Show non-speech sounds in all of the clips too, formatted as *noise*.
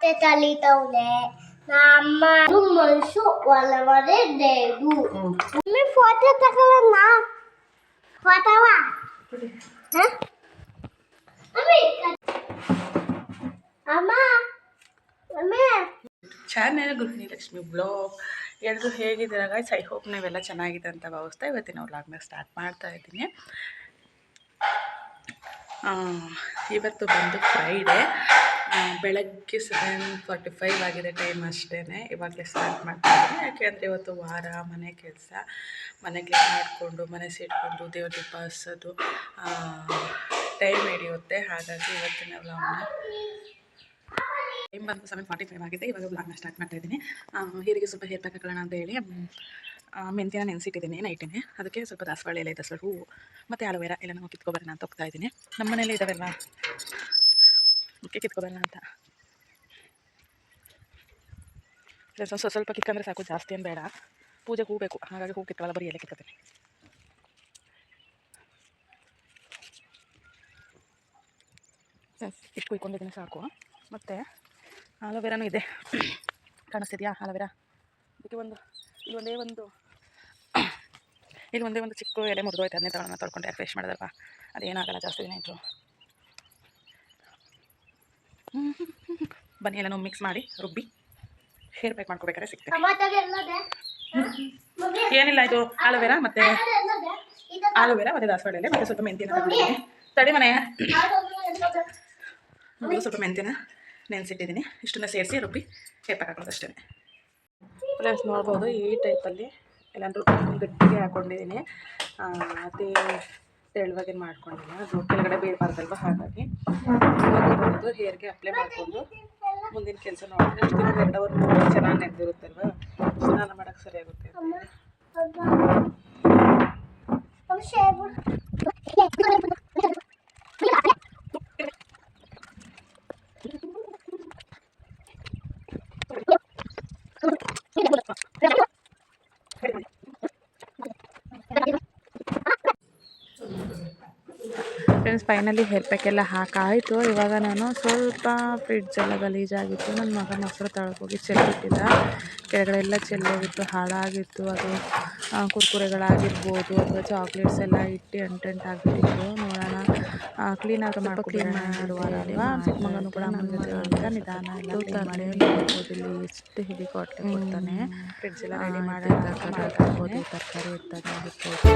ಮತ್ತೆ ತಲಿತವ್ನೆ ನಮ್ಮ ಮನುಷ್ಯ ಒಳಗಡೆ ದೇವು ಮಮ್ಮಿ ಫೋಟೋ ತಗೊಳ್ಳೋಣ ಫೋಟೋವ ಅಮ್ಮ ಮಮ್ಮಿ ಚಾನೆಲ್ ಗೃಹಿಣಿ ಲಕ್ಷ್ಮಿ ಬ್ಲಾಗ್. ಎಲ್ಲರೂ ಹೇಗಿದ್ದೀರ ಗೈಸ್ ಐ ಹೋಪ್ ನೀವೆಲ್ಲ ಚೆನ್ನಾಗಿದೆ ಅಂತ ಭಾವಿಸ್ತಾ ಇವತ್ತಿನ ವ್ಲಾಗ್ನ ಸ್ಟಾರ್ಟ್ ಮಾಡ್ತಾ ಇದ್ದೀನಿ. ಆ, ಇವತ್ತು ಬಂದು ಫ್ರೈಡೇ ಬೆಳಗ್ಗೆ ಸೆವೆನ್ ಫಾರ್ಟಿ ಫೈವ್ ಆಗಿದೆ ಟೈಮ್ ಅಷ್ಟೇ ಇವಾಗಲೇ ಸ್ಟಾರ್ಟ್ ಮಾಡ್ತಾಯಿದ್ದೀನಿ ಯಾಕೆಂದರೆ ಇವತ್ತು ವಾರ, ಮನೆ ಕೆಲಸ ಮನೆ ಕೆಲಸ ಮಾಡಿಕೊಂಡು, ಮನೆ ಸೇರಿಕೊಂಡು, ದೇವ್ರ ದೀಪ ಹಚ್ಚೋದು ಟೈಮ್ ಹಿಡಿಯುತ್ತೆ. ಹಾಗಾಗಿ ಇವತ್ತಿನ ವ್ಲಾಗ್ನ ಟೈಮ್ ಬಂದು ಸೆವೆನ್ ಫಾರ್ಟಿ ಫೈವ್ ಆಗಿದೆ. ಇವಾಗ ವ್ಲಾಗ್ನ ಸ್ಟಾರ್ಟ್ ಮಾಡ್ತಾಯಿದ್ದೀನಿ ಹೀರಿಗೆ ಸ್ವಲ್ಪ ಹೇರ್ ಪ್ಯಾಕ್ ಅಂತ ಹೇಳಿ ಮೆಂತಿನ ನೆನೆಸಿಟ್ಟಿದ್ದೀನಿ ನೈಟಿನೇ ಅದಕ್ಕೆ ಸ್ವಲ್ಪ ದಾಸವಾಳ ಎಲೆ ದಸರು ಹೂವು, ಮತ್ತು ನಾವು ಕಿತ್ಕೊಬರೋಣ ಅಂತ ಹೋಗ್ತಾ ಇದ್ದೀನಿ. ನಮ್ಮ ಮನೇಲಿ ಇದಾವೆಲ್ಲ ಅದಕ್ಕೆ ಕಿತ್ಕೊಬರೋಣ ಅಂತ ಸ್ವಲ್ಪ ಸ್ವಲ್ಪ ಕಿತ್ಕೊಂಡ್ರೆ ಸಾಕು ಜಾಸ್ತಿ ಏನು ಬೇಡ ಪೂಜೆಗೆ ಹೂ ಬೇಕು ಹಾಗಾಗಿ ಹೂ ಕಿತ್ಕೊಳ್ಳೋ ಬರೀ ಎಲೆ ಕಿತ್ಕೊತೀನಿ ಇಷ್ಟು ಕುಯ್ಕೊಂಡಿದ್ದೀನಿ ಸಾಕು ಮತ್ತು ಆಲೋವೆರಾನೂ ಇದೆ ಕಾಣಿಸ್ತಿದೆಯಾ ಆಲೋವೆರಾ ಇದಕ್ಕೆ ಒಂದು ಇಲ್ಲಿ ಒಂದೇ ಒಂದು ಇಲ್ಲಿ ಒಂದೇ ಒಂದು ಚಿಕ್ಕ ಎಲೆ ಮುರಿದೋಯ್ತು ಅದನ್ನೇ ತಗೊಂಡು ತೊಳ್ಕೊಂಡು ಫ್ರೆಶ್ ಮಾಡಿದಲ್ವಾ ಅದೇನಾಗಲ್ಲ ಜಾಸ್ತಿ ದಿನ ಇಟ್ಟರು *laughs* ಬನ್ನಿ ಎಲ್ಲನೂ ಮಿಕ್ಸ್ ಮಾಡಿ ರುಬ್ಬಿ. ಹೇರ್ ಪ್ಯಾಕ್ ಮಾಡ್ಕೋಬೇಕಾದ್ರೆ ಸಿಗ್ತದೆ. ಏನಿಲ್ಲ ಇದು ಆಲೋವೆರಾ ಮತ್ತು ಆಲೋವೆರಾ ಮತ್ತು ದಾಸವಾಳ ಎಲೆ ಮತ್ತು ಸ್ವಲ್ಪ ಮೆಂತ್ಯನ ತಗೊಂಡಿದ್ದೀನಿ ತಡಿ ಮನೆ. ಸ್ವಲ್ಪ ಮೆಂತ್ಯನ ನೆನೆಸಿಟ್ಟಿದ್ದೀನಿ. ಇಷ್ಟನ್ನ ಸೇರಿಸಿ ರುಬ್ಬಿ ಹೇರ್ ಪ್ಯಾಕ್ ಹಾಕೋದು ಅಷ್ಟೇ ಫ್ರೆಂಡ್ಸ್ ನೋಡ್ಬೋದು ಈ ಟೈಪಲ್ಲಿ ಎಲ್ಲಾದರೂ ಗಟ್ಟಿಗೆ ಹಾಕ್ಕೊಂಡಿದ್ದೀನಿ ಅದೇ ತೆಳುವಾಗೇನು ಮಾಡ್ಕೊಂಡಿಲ್ಲ ಅದು ಕೆಳಗಡೆ ಬೀಳಬಾರ್ದಲ್ವ ಹಾಗಾಗಿ ಬಂದು ಹೇರ್ಗೆ ಅಪ್ಲೈ ಮಾಡಿಕೊಂಡು ಮುಂದಿನ ಕೆಲಸ ನೋಡಿದ್ರೆ ಎರಡು ಅವರು ಅವರ್ ಚೆನ್ನಾಗಿ ನೆನೆದಿರುತ್ತಲ್ವ ಸ್ನಾನ ಮಾಡೋಕ್ಕೆ ಸರಿಯಾಗುತ್ತೆ ಫೈನಲಿ ಹೇರ್ ಪ್ಯಾಕ್ ಎಲ್ಲ ಹಾಕಾಯಿತು. ಇವಾಗ ನಾನು ಸ್ವಲ್ಪ ಫ್ರಿಡ್ಜ್ ಫ್ರಿಡ್ಜೆಲ್ಲ ಗಲೀಜಾಗಿತ್ತು. ನನ್ನ ಮಗ ಮೊಸರು ತಳಗೋಗಿ ಚೆಲ್ಲಿಟ್ಟಿದ್ದ ಕೆಳಗಡೆ ಎಲ್ಲ ಚೆಲ್ಲೋಗಿತ್ತು ಹಾಳಾಗಿತ್ತು. ಅದು ಕುರ್ಕುರೆಗಳಾಗಿರ್ಬೋದು ಅಥವಾ ಚಾಕ್ಲೇಟ್ಸ್ ಎಲ್ಲ ಇಟ್ಟು ಅಂಟೆಂಟ್ ಆಗಿಬಿಟ್ಟಿತ್ತು. ನೋಡೋಣ ಕ್ಲೀನಾಗಿ ಮಾಡ್ಕೊ ಕ್ಲೀನ್ ಮಾಡುವಾರಲ್ವಾ ಚಿಕ್ಕ ಮಗನೂ ಕೂಡ ಜೊತೆ ನಿಧಾನ ಎಲ್ಲ ಮಾಡಿ. ಎಷ್ಟು ಹಿಡಿ ಕೊಟ್ಟೆ ಕೊಡ್ತಾನೆ. ಫ್ರಿಡ್ಜ್ ಎಲ್ಲ ರೆಡಿ ಮಾಡಿ ತರಕಾರಿ ಇರ್ತಾನೆ ಆಗಿರ್ಬೋದು.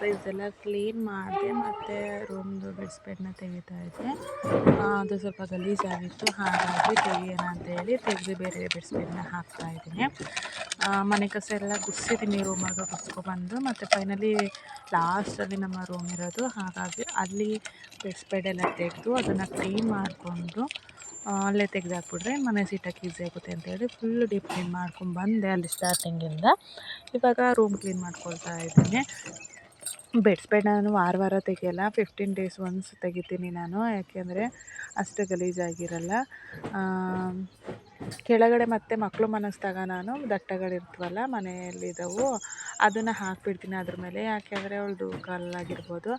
ಫ್ರಿಜ್ ಎಲ್ಲ ಕ್ಲೀನ್ ಮಾಡಿದೆ ಮತ್ತು ರೂಮ್ದು ಬೆಡ್ ಸ್ಪ್ರೆಡ್ನ ತೆಗಿತಾ ಇದ್ದೆ. ಅದು ಸ್ವಲ್ಪ ಗಲೀಜಾಗಿತ್ತು ಹಾಗಾಗಿ ತೆಗಿಯೋಣ ಅಂತೇಳಿ ತೆಗೆದು ಬೇರೆ ಬೆಡ್ ಸ್ಪ್ರೆಡ್ನ ಹಾಕ್ತಾ ಇದ್ದೀನಿ. ಮನೆ ಕಸ ಎಲ್ಲ ಗುಡಿಸಿದ್ದೀನಿ ರೂಮಾಗ ಗುಡಿಸ್ಕೊಬಂದು ಮತ್ತು ಫೈನಲಿ ಲಾಸ್ಟಲ್ಲಿ ನಮ್ಮ ರೂಮ್ ಇರೋದು. ಹಾಗಾಗಿ ಅಲ್ಲಿ ಬೆಡ್ ಸ್ಪ್ರೆಡ್ ಎಲ್ಲ ತೆಗೆದು ಅದನ್ನು ಕ್ಲೀನ್ ಮಾಡಿಕೊಂಡು ಅಲ್ಲೇ ತೆಗೆದಾಕ್ಬಿಟ್ರೆ ಮನೆ ಸೀಟಕ್ಕೆ ಈಸಿ ಆಗುತ್ತೆ ಅಂತೇಳಿ ಫುಲ್ ಡೀಪ್ ಕ್ಲೀನ್ ಮಾಡ್ಕೊಂಡು ಬಂದೆ ಅಲ್ಲಿ ಸ್ಟಾರ್ಟಿಂಗಿಂದ ಇವಾಗ ರೂಮ್ ಕ್ಲೀನ್ ಮಾಡ್ಕೊಳ್ತಾ ಇದ್ದೀನಿ. ಬೆಡ್ ಸ್ಪ್ರೆಡ್ ನಾನು ವಾರ ವಾರ ತೆಗೆಯಲ್ಲ ಫಿಫ್ಟೀನ್ ಡೇಸ್ ಒನ್ಸ್ ತೆಗಿತೀನಿ ನಾನು. ಯಾಕೆಂದರೆ ಅಷ್ಟು ಗಲೀಜಾಗಿರಲ್ಲ. ಕೆಳಗಡೆ ಮತ್ತೆ ಮಕ್ಕಳು ಮನಸ್ದಾಗ ನಾನು ದಟ್ಟಗಳಿರ್ತವಲ್ಲ ಮನೆಯಲ್ಲಿದ್ದವು ಅದನ್ನು ಹಾಕಿಬಿಡ್ತೀನಿ ಅದ್ರ ಮೇಲೆ. ಯಾಕೆಂದರೆ ಅವಳದು ಕಲ್ಲಾಗಿರ್ಬೋದು.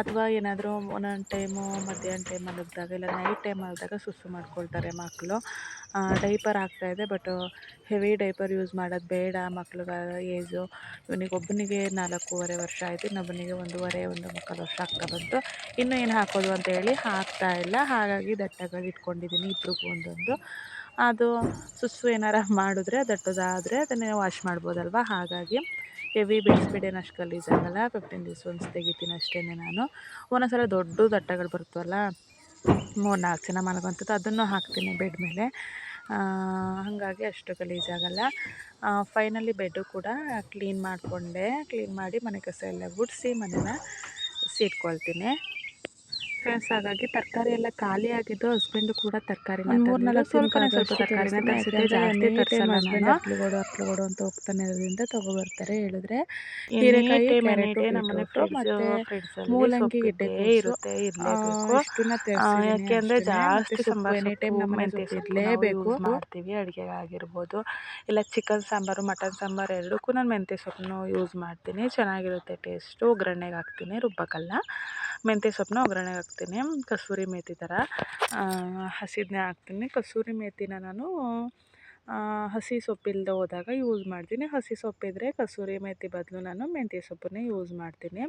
ಅಥವಾ ಏನಾದರೂ ಒಂದೊಂದು ಟೈಮು ಮಧ್ಯಾಹ್ನ ಟೈಮ್ ಮಲಗಿದಾಗ ಇಲ್ಲ ನೈಟ್ ಟೈಮ್ ಮಲಗಿದಾಗ ಸುಸ್ಸು ಮಾಡ್ಕೊಳ್ತಾರೆ ಮಕ್ಕಳು. ಡೈಪರ್ ಆಗ್ತಾಯಿದೆ ಬಟ್ ಹೆವಿ ಡೈಪರ್ ಯೂಸ್ ಮಾಡೋದು ಬೇಡ ಮಕ್ಳಿಗೆ ಏಜು ಇವನಿಗೆ ಒಬ್ಬನಿಗೆ ನಾಲ್ಕೂವರೆ ವರ್ಷ ಆಯಿತು, ಇನ್ನೊಬ್ಬನಿಗೆ ಒಂದೂವರೆ, ಒಂದು ಮುಕ್ಕಾಲು ವರ್ಷ ಆಗ್ತಾ ಬಂತು. ಇನ್ನೂ ಏನು ಹಾಕೋದು ಅಂತ ಹೇಳಿ ಹಾಕ್ತಾ ಇಲ್ಲ. ಹಾಗಾಗಿ ದಟ್ಟಗಳು ಇಟ್ಕೊಂಡಿದ್ದೀನಿ ಇಬ್ಬರಿಗೂ ಒಂದೊಂದು. ಅದು ಸುಸ್ಸು ಏನಾರ ಮಾಡಿದ್ರೆ, ದಟ್ಟದಾದರೆ ಅದನ್ನೇ ವಾಶ್ ಮಾಡ್ಬೋದಲ್ವ? ಹಾಗಾಗಿ ಹೆವಿ ಬೆಳೆಸ್ಬಿಟ್ಟು ಏನು ಅಷ್ಟು ಗಲೀಜಾಗಲ್ಲ ಫಿಫ್ಟೀನ್ ಡೇಸ್ ಒನ್ಸ್ ತೆಗಿತೀನಿ ಅಷ್ಟೇ ನಾನು. ಒಂದೊಂದು ಸಲ ದೊಡ್ಡ ದಟ್ಟಗಳು ಬರುತ್ತವಲ್ಲ ಮೂರು ನಾಲ್ಕು ಜನ ಮಲಗುವಂಥದ್ದು, ಅದನ್ನು ಹಾಕ್ತೀನಿ ಬೆಡ್ ಮೇಲೆ. ಹಾಗಾಗಿ ಅಷ್ಟು ಗಲೀಜಾಗಲ್ಲ ಫೈನಲಿ ಬೆಡ್ಡು ಕೂಡ ಕ್ಲೀನ್ ಮಾಡಿಕೊಂಡೆ. ಕ್ಲೀನ್ ಮಾಡಿ ಮನೆ ಕಸ ಎಲ್ಲ ಗುಡಿಸಿ ಮನೇನ ಸೀಟ್ಕೊಳ್ತೀನಿ. ಫ್ರೆಂಡ್ಸ್ ಹಾಗಾಗಿ ತರಕಾರಿ ಎಲ್ಲ ಖಾಲಿ ಆಗಿದ್ದು ಹಸ್ಬೆಂಡ್ ಕೂಡ ತರಕಾರಿ ಹತ್ಲುಗೋಡು ಅಂತ ಹೋಗ್ತಾನೆ ಇರೋದ್ರಿಂದ ತಗೊಬರ್ತಾರೆ. ಹೇಳಿದ್ರೆ ಮೂಲಂಗಿ ಗೆಡ್ಡೆ ಇರುತ್ತೆ ಯಾಕೆಂದ್ರೆ ಜಾಸ್ತಿ ಎನಿ ಟೈಮ್ ಇರಲೇಬೇಕು ಮಾಡ್ತೀವಿ ಅಡುಗೆಗೆ ಆಗಿರ್ಬೋದು. ಇಲ್ಲ ಚಿಕನ್ ಸಾಂಬಾರು ಮಟನ್ ಸಾಂಬಾರು ಎರಡಕ್ಕೂ ನಾನು ಮೆಂತ್ಯ ಸೊಪ್ಪನ್ನು ಯೂಸ್ ಮಾಡ್ತೀನಿ. ಚೆನ್ನಾಗಿರುತ್ತೆ ಟೇಸ್ಟು ಒಗ್ಗರಣೆಗೆ ಹಾಕ್ತೀನಿ ರುಬ್ಬಕ್ಕಲ್ಲ ಮೆಂತ್ಯ ಸೊಪ್ಪನ್ನ ಒಗ್ಗರಣೆಗೆ ಹಾಕ್ತೀನಿ. ಕಸೂರಿ ಮೇಥಿ ಥರ. ಹಸಿದನ್ನೇ ಹಾಕ್ತೀನಿ. ಕಸೂರಿ ಮೇಥಿನ ನಾನು ಹಸಿ ಸೊಪ್ಪಿಲ್ಲದೆ ಹೋದಾಗ ಯೂಸ್ ಮಾಡ್ತೀನಿ. ಹಸಿ ಸೊಪ್ಪಿದ್ರೆ ಕಸೂರಿ ಮೇಥಿ ಬದಲು ನಾನು ಮೆಂತ್ಯ ಸೊಪ್ಪನ್ನೇ ಯೂಸ್ ಮಾಡ್ತೀನಿ.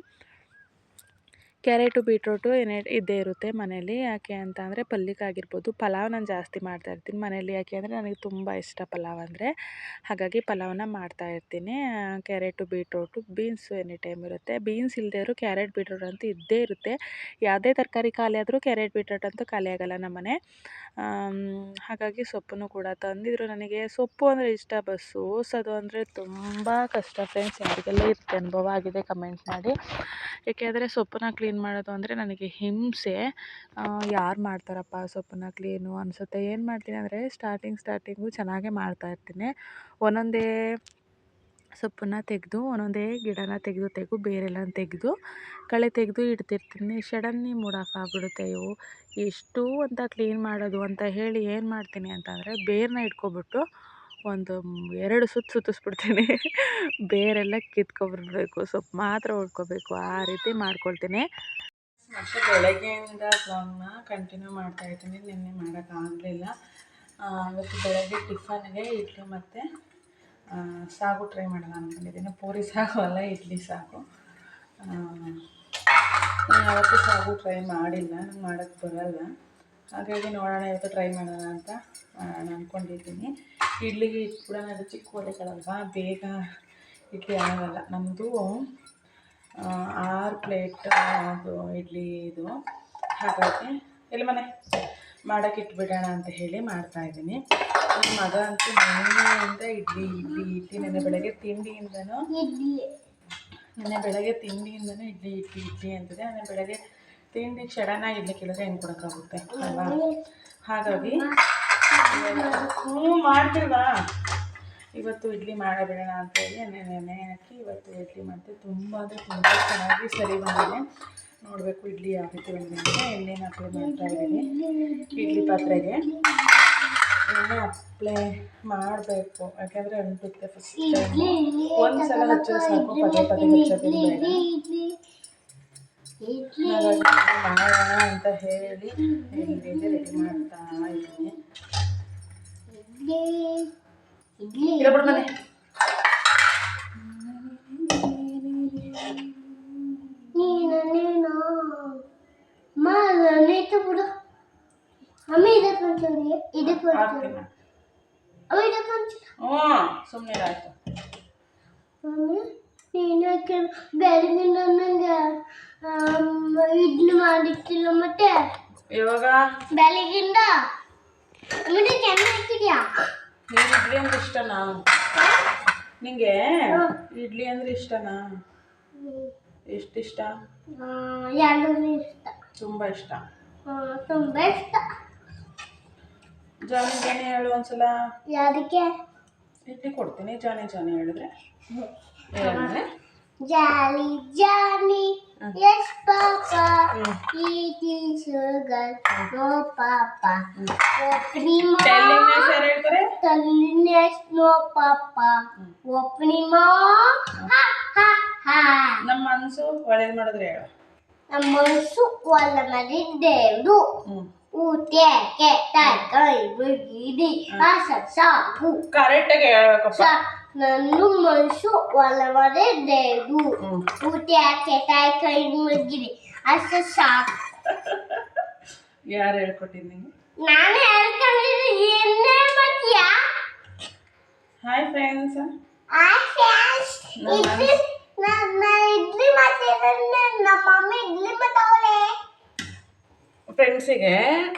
ಕ್ಯಾರೆಟು ಬೀಟ್ರೋಟು ಏನೇ ಇದ್ದೇ ಇರುತ್ತೆ ಮನೆಯಲ್ಲಿ. ಯಾಕೆ ಅಂತ ಅಂದರೆ ಪಲ್ಯಕ್ಕೆ ಆಗಿರ್ಬೋದು. ಪಲಾವ್ ನಾನು ಜಾಸ್ತಿ ಮಾಡ್ತಾ ಇರ್ತೀನಿ ಮನೇಲಿ ಯಾಕೆ ಅಂದರೆ ನನಗೆ ತುಂಬ ಇಷ್ಟ ಪಲಾವ್ ಅಂದರೆ. ಹಾಗಾಗಿ ಪಲಾವನ್ನ ಮಾಡ್ತಾ ಇರ್ತೀನಿ. Carrot beetroot, beans any time ಇರುತ್ತೆ. ಬೀನ್ಸ್ ಇಲ್ಲದೇ ಇರೋ, ಕ್ಯಾರೆಟ್ ಬೀಟ್ರೋಟ್ ಅಂತೂ ಇದ್ದೇ ಇರುತ್ತೆ. ಯಾವುದೇ ತರಕಾರಿ ಖಾಲಿ ಆದರೂ ಕ್ಯಾರೆಟ್ ಬೀಟ್ರೋಟ್ ಅಂತೂ ಖಾಲಿ ಆಗೋಲ್ಲ ನಮ್ಮನೆ ಹಾಗಾಗಿ ಸೊಪ್ಪನ್ನು ಕೂಡ ತಂದಿದ್ರು ನನಗೆ. ಸೊಪ್ಪು ಅಂದರೆ ಇಷ್ಟ ಬಸ್ ಸೋಸೋದು ಅಂದರೆ ತುಂಬ ಕಷ್ಟ. ಫ್ರೆಂಡ್ಸ್, ಯಾರಿಗೆಲ್ಲ ಇರುತ್ತೆ ಅನುಭವ ಆಗಿದೆ ಕಮೆಂಟ್ ಮಾಡಿ. ಏಕೆಂದರೆ ಸೊಪ್ಪನ್ನ ಕ್ಲೀನ್ ಮಾಡೋದು ಅಂದರೆ ನನಗೆ ಹಿಂಸೆ. ಯಾರು ಮಾಡ್ತಾರಪ್ಪ ಸೊಪ್ಪನ್ನ ಕ್ಲೀನು ಅನಿಸುತ್ತೆ. ಏನು ಮಾಡ್ತೀನಿ ಅಂದರೆ ಸ್ಟಾರ್ಟಿಂಗ್ ಸ್ಟಾರ್ಟಿಂಗು ಚೆನ್ನಾಗೇ ಮಾಡ್ತಾ ಇರ್ತೀನಿ. ಒಂದೊಂದೇ ಸೊಪ್ಪನ್ನ ತೆಗೆದು, ಒಂದೊಂದೇ ಗಿಡನ ತೆಗೆದು ತೆಗೆದು ಬೇರೆಲ್ಲ ತೆಗೆದು, ಕಳೆ ತೆಗೆದು ಇಡ್ತಿರ್ತೀನಿ. ಸಡನ್ನಿ ಮೂಡ್ ಆಗಿಬಿಡುತ್ತೆ ಇವು ಎಷ್ಟು ಅಂತ ಕ್ಲೀನ್ ಮಾಡೋದು ಅಂತ ಹೇಳಿ ಏನು ಮಾಡ್ತೀನಿ ಅಂತಂದರೆ ಬೇರನ್ನ ಇಟ್ಕೊಬಿಟ್ಟು ಒಂದು ಎರಡು ಸುತ್ತು ಸುತ್ತಿಸ್ಬಿಡ್ತೀನಿ. ಬೇರೆಲ್ಲ ಕಿತ್ಕೊಬಿಡ್ಬೇಕು ಸೊಪ್ಪು ಮಾತ್ರ ಉಳ್ಕೊಬೇಕು ಆ ರೀತಿ ಮಾಡ್ಕೊಳ್ತೀನಿ. ಮತ್ತು ಬೆಳಗ್ಗೆಯಿಂದ ಬ್ಲಾಗ್ನ ಕಂಟಿನ್ಯೂ ಮಾಡ್ತಾ ಇದ್ದೀನಿ, ನಿನ್ನೆ ಮಾಡೋಕ್ಕಾಗಲಿಲ್ಲ ಇವತ್ತು ಬೆಳಗ್ಗೆ ಟಿಫನ್ಗೆ ಇಡ್ಲಿ ಮತ್ತು ಸಾಗು ಟ್ರೈ ಮಾಡೋಣ ಅಂದ್ಕೊಂಡಿದ್ದೀನಿ ಪೂರಿ ಸಾಗು ಅಲ್ಲ, ಇಡ್ಲಿ ಸಾಗು. ಯಾವತ್ತೂ ಸಾಗು ಟ್ರೈ ಮಾಡಿಲ್ಲ ಮಾಡೋಕ್ಕೆ ಬರಲ್ಲ. ಹಾಗಾಗಿ ನೋಡೋಣ ಇವತ್ತು ಟ್ರೈ ಮಾಡೋಣ ಅಂತ ನಾನು ಅಂದ್ಕೊಂಡಿದ್ದೀನಿ ಇಡ್ಲಿಗೆ ಕೂಡ ಅದು ಚಿಕ್ಕ ಒಲೆಗಳಲ್ವಾ ಬೇಗ ಇಡ್ಲಿ ಆಗಲ್ಲ. ನಮ್ಮದು ಆರು ಪ್ಲೇಟ್ ಅದು ಇಡ್ಲಿ ಇದು. ಹಾಗಾಗಿ ಎಲ್ಲಿ ಮನೆ? ಮಾಡೋಕ್ಕೆ ಇಟ್ಬಿಡೋಣ ಅಂತ ಹೇಳಿ ಮಾಡ್ತಾಯಿದ್ದೀನಿ ನನ್ನ ಮಗ ಅಂತೂ ಮನೆಯಿಂದ ಇಡ್ಲಿ ಇಡ್ಲಿ ಇಡ್ಲಿ ನೆನ್ನೆ ಬೆಳಗ್ಗೆ ತಿಂಡಿಯಿಂದನೂ ಇಡ್ಲಿ. ನೆನ್ನೆ ಬೆಳಗ್ಗೆ ತಿಂಡಿಯಿಂದನೂ ಇಡ್ಲಿ ಇಡ್ಲಿ ಇಡ್ಲಿ ಅಂತಿದೆ. ನೆನ್ನೆ ಬೆಳಗ್ಗೆ ತಿಂಡಿ ಸಡನ್ನಾಗಿ ಇರ್ಲಿಕ್ಕಿಲ್ಲದ್ರೆ ಏನು ಕೊಡೋಕ್ಕಾಗುತ್ತೆ? ಅಲ್ವಾ? ಹಾಗಾಗಿ ಹ್ಞೂ ಮಾಡ್ತಿಲ್ವಾ? ಇವತ್ತು ಇಡ್ಲಿ ಮಾಡಬೇಡ ಅಂತೇಳಿ ನೆನೆ ಹಾಕಿ ಇವತ್ತು ಇಡ್ಲಿ ಮಾಡ್ತೀವಿ ತುಂಬ ಅಂದರೆ ತುಂಬ ಚೆನ್ನಾಗಿ ಸರಿ ಬಂದಿದೆ. ನೋಡಬೇಕು ಇಡ್ಲಿ ಯಾವ ರೀತಿ ಬಂದಿದೆ. ಎಣ್ಣೆನ ಅಪ್ಲೈ ಮಾಡ್ತಾ ಇದ್ದೀನಿ. ಇಡ್ಲಿ ಪಾತ್ರೆಗೆ ಎಣ್ಣೆ ಅಪ್ಲೈ ಮಾಡಬೇಕು. ಯಾಕೆಂದರೆ ಅಂಟುತ್ತೆ ಫಸ್ಟ್ ಒಂದು ಸಲ ಹಚ್ಚಿದ್ರೆ ಸಾಕು ಪದೇ ಪದೇ ಹಚ್ಚೋದಿಲ್ಲ ಮಾಡೋಣ ಅಂತ ಹೇಳಿ ಇಡ್ಲಿಗೆ ರೆಡಿ ಮಾಡ್ತಾ ಇದ್ದೀನಿ ಇಲ್ಲಬಿಡು ಮನೆ ಬಿಡು ಅಮ್ಮ ಇದಕ್ಕೆ ಒಂಚೂರು ಇದಕ್ಕೆ ಒಂಚೂರು ಅಮ್ಮ ಇದಕ್ಕೆ ಒಂಚೂರು ಹ್ಞೂ ಸುಮ್ಮನೆ ಆಯ್ತು ಅಮ್ಮ ನೀನು ಬೇರೆ ನಂಗೆ ಇಡ್ಲಿ ಮಾಡಿಟ್ಟಿಲ್ಲ ಮತ್ತೆ. ಇವಾಗ? ಬೆಳಗಿಂದ ಮತ್ತೆ ಚೆನ್ನಾಗಿ ಹಾಕಿದ್ಯಾ? ಇಡ್ಲಿ ಅಂದ್ರೆ ಇಷ್ಟನಾ? ನಿಂಗೆ? ಇಡ್ಲಿ ಅಂದ್ರೆ ಇಷ್ಟನಾ? ಎಷ್ಟು ಇಷ್ಟ ಎರಡು ಇಷ್ಟ. ತುಂಬ ಇಷ್ಟ. ತುಂಬ ಇಷ್ಟ. ಜಾನಿ ಜಾನಿ ಹೇಳು ಒಂದ್ಸಲ. ಯಾರಿಗೆ ಇಡ್ಲಿ ಕೊಡ್ತೀನಿ ಜಾನಿ ಜಾನಿ ಹೇಳಿದ್ರೆ. ಏನಂದ್ರೆ ಜಾಲಿ ಜಾನಿ ಹ್ಮ್. ಎಸ್ ಪಾಪ ಹ್ಮ್. ಈಟಿಂಗ್ ಶುಗರ್ no, ಪಾಪ. Opening ಓಪನಿಂಗ್ ಸ್ಪೆಲ್ಲಿಂಗ್ ಹೆಸರು ಹೇಳ್ತಾರೆ? Tallness no papa. Opening mouth, Ha ha ha. ನಮ್ಮ ಮನಸ್ಸು ಒಳ್ಳೇದು ಮಾಡಿದ್ರೆ ಹೇಳು. ನಮ್ಮ ಮನಸ್ಸು ಒಲ್ಲ ಮಾಡಿದ್ದೇವ್ರು ಹ್ಞೂ ಊಟೆ ಕೆಟ್ಟ ಕೈ ಬಗಿಡಿ ಆಸ ಸಾಕು ಕರೆಕ್ಟಾಗಿ ಹೇಳ್ಬೇಕಪ್ಪ. ಸ ನನ್ನ ಮನುಷ್ಯ ಒಲ್ಲ ಮಾಡಿದ್ದೇವ್ರು ಹ್ಞೂ ಊಟೆ ಕೆಟ್ಟ ಕೈ ಮುಗಿರಿ ಅಷ್ಟು ಸಾಕು ಯಾರು ಹೇಳ್ಕೊಟ್ಟಿದ್ದು ನಿಂಗೆ ನಾನು ಹೇಳ್ಕೊಂಡಿದ್ದು ಏನೇ ಮಾಡ್ತೀಯಾ ಹಾಯ್ ಫ್ರೆಂಡ್ಸ್ ಆ ಫ್ಯಾನ್ಸ್ ಇಡ್ಲಿ ನನ್ನ ಇಡ್ಲಿ ಮಾಡ್ತಿದ್ರೆ ನಮ್ಮ ಮಮ್ಮಿ ಇಡ್ಲಿ ಮಾಡ್ತಾವಳೆ. ಫ್ರೆಂಡ್ಸಿಗೆ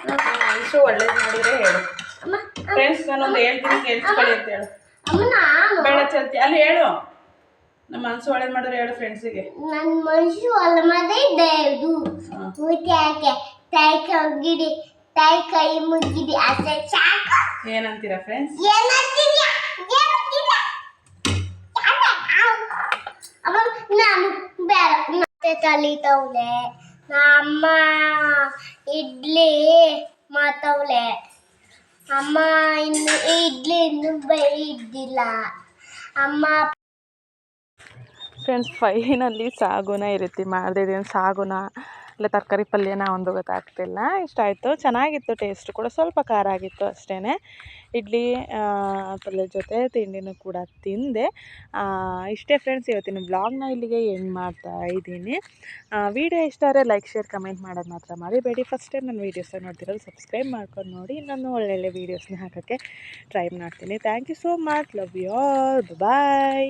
ಮನಸ್ಸು ಒಳ್ಳೇದು ಮಾಡಿದ್ರೆ ಹೇಳು. ಫ್ರೆಂಡ್ಸ್ ನಾನೊಂದು ಹೇಳ್ತೀನಿ ಕೇಳಿಸ್ಕೊಳ್ಳಿ ಅಂತ ಹೇಳು. ಅಮ್ಮ ಬೇಡ ಚಲ್ತಿ. ಅಲ್ಲಿ ಹೇಳು. ನಮ್ಮ ಮನಸ್ಸು ಒಳ್ಳೇದು ಮಾಡಿದ್ರೆ ಹೇಳು ಫ್ರೆಂಡ್ಸಿಗೆ ನನ್ನ ಮನಸ್ಸು ಹೊಲ ಮದೆ ದೇವ್ದು ಊಟಕ್ಕೆ ತಾಯಿ ಕಗ್ಗಿಡಿ ತಾಯಿ ಕೈ ಮುಗಿಡಿ ಅಷ್ಟೇ ಸಾಕು. ಏನಂತೀರಾ ಫ್ರೆಂಡ್ಸ್ ಏನಂತೀಯ ಏನಂತೀಯ ಅಮ್ಮ ನಾನು ಬೇರೆ ಮತ್ತೆ ತಲಿತವ್ಲೆ ನಮ್ಮ ಇಡ್ಲಿ ಮಾತವ್ಲೆ ಅಮ್ಮ ಇನ್ನು ಇಡ್ಲಿ ಇನ್ನು ಬೇಯಿದ್ದಿಲ್ಲ ಅಮ್ಮ. ಫ್ರೆಂಡ್ಸ್ ಫೈನಲ್ಲಿ ಸಾಗುನ ಈ ರೀತಿ ಸಾಗುನ ಇಲ್ಲ ತರಕಾರಿ ಪಲ್ಯನ ಒಂದು ಗೊತ್ತಾಗ್ತಿಲ್ಲ. ಇಷ್ಟ ಆಯಿತು ಚೆನ್ನಾಗಿತ್ತು ಟೇಸ್ಟ್ ಕೂಡ. ಸ್ವಲ್ಪ ಖಾರ ಆಗಿತ್ತು ಅಷ್ಟೇ ಇಡ್ಲಿ ಪಲ್ಯ ಜೊತೆ ತಿಂಡಿನೂ ಕೂಡ ತಿಂದೆ. ಇಷ್ಟೇ ಫ್ರೆಂಡ್ಸ್ ಇವತ್ತಿನ ಬ್ಲಾಗ್ನ ಇಲ್ಲಿಗೆ ಎಂಡ್ ಮಾಡ್ತಾ ಇದ್ದೀನಿ. ವಿಡಿಯೋ ಇಷ್ಟ ಆದರೆ ಲೈಕ್ ಶೇರ್ ಕಮೆಂಟ್ ಮಾಡೋದು ಮಾತ್ರ ಮರಿಬೇಡಿ. ಫಸ್ಟ್ ಟೈಮ್ ನನ್ನ ವೀಡಿಯೋಸ್ನ ನೋಡ್ತಿರೋದು ಸಬ್ಸ್ಕ್ರೈಬ್ ಮಾಡ್ಕೊಂಡು ನೋಡಿ. ಇನ್ನೊಂದು ಒಳ್ಳೊಳ್ಳೆ ವೀಡಿಯೋಸ್ನ ಹಾಕೋಕ್ಕೆ ಟ್ರೈ ಮಾಡ್ತೀನಿ. Thank you so much love you bye